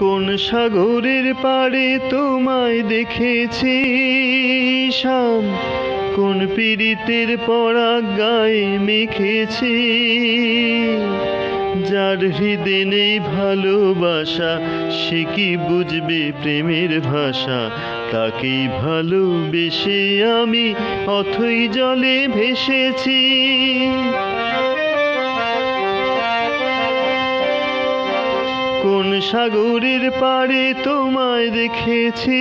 কোন সাগরের পাড়ে তোমায় দেখেছি, শাম। কোন পীড়িতের পরা গায়ে মেখেছি। যার হৃদে নেই ভালোবাসা, সে কি বুঝবে প্রেমের ভাষা? তাকেই ভালোবেসে আমি অথই জলে ভেসেছি। কোন সাগরের পাড়ে তোমায় দেখেছি।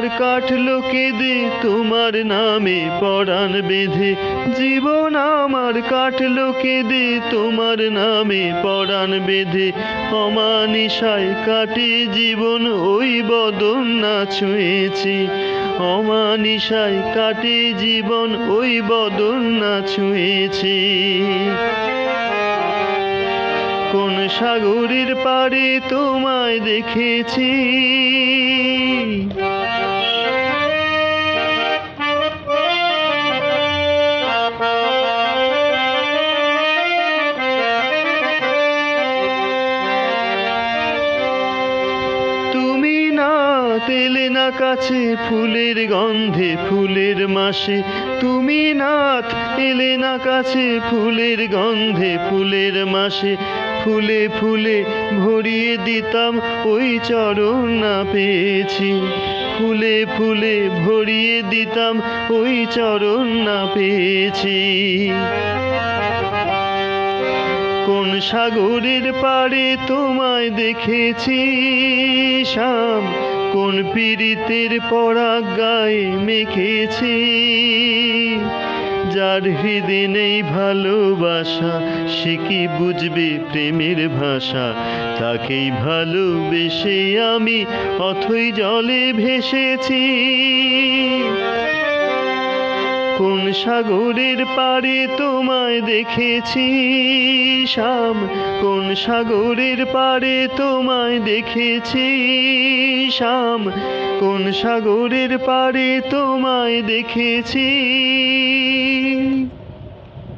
আমার কাটলো কেঁদে তোমার নামে পরাণ বেঁধে। জীবন আমার কাটলো কেঁদে তোমার নামে পরাণ বেঁধে। অমানিসায় কাটে জীবন, ওই বদন না ছুঁয়েছি। অমানিসায় কাটে জীবন, ওই বদন না ছুঁয়েছি। কোন সাগরের পাড়ে তোমায় দেখেছি। তেলে না কাছে ফুলের গন্ধে, ফুলের মাসে। তুমি নাথ এলে না কাছে ফুলের গন্ধে, ফুলের মাসে। ফুলে ফুলে ভরিয়ে দিতাম ওই চরণ না পেয়েছি। ফুলে ফুলে ভরিয়ে দিতাম ওই চরণ না পেয়েছি। কোন সাগরের পাড়ে তোমায় দেখেছি শাম কোন পীড়িতের পরা গায়ে মেখেছি, যার হৃদে নেই ভালোবাসা, সে কি বুঝবে প্রেমের ভাষা? তাকেই ভালোবেসে আমি অথই জলে ভেসেছি। কোন সাগরের পারে তোমায় দেখেছি, শাম, কোন সাগরের পারে তোমায় দেখেছি, শাম, কোন সাগরের পারে তোমায় দেখেছি।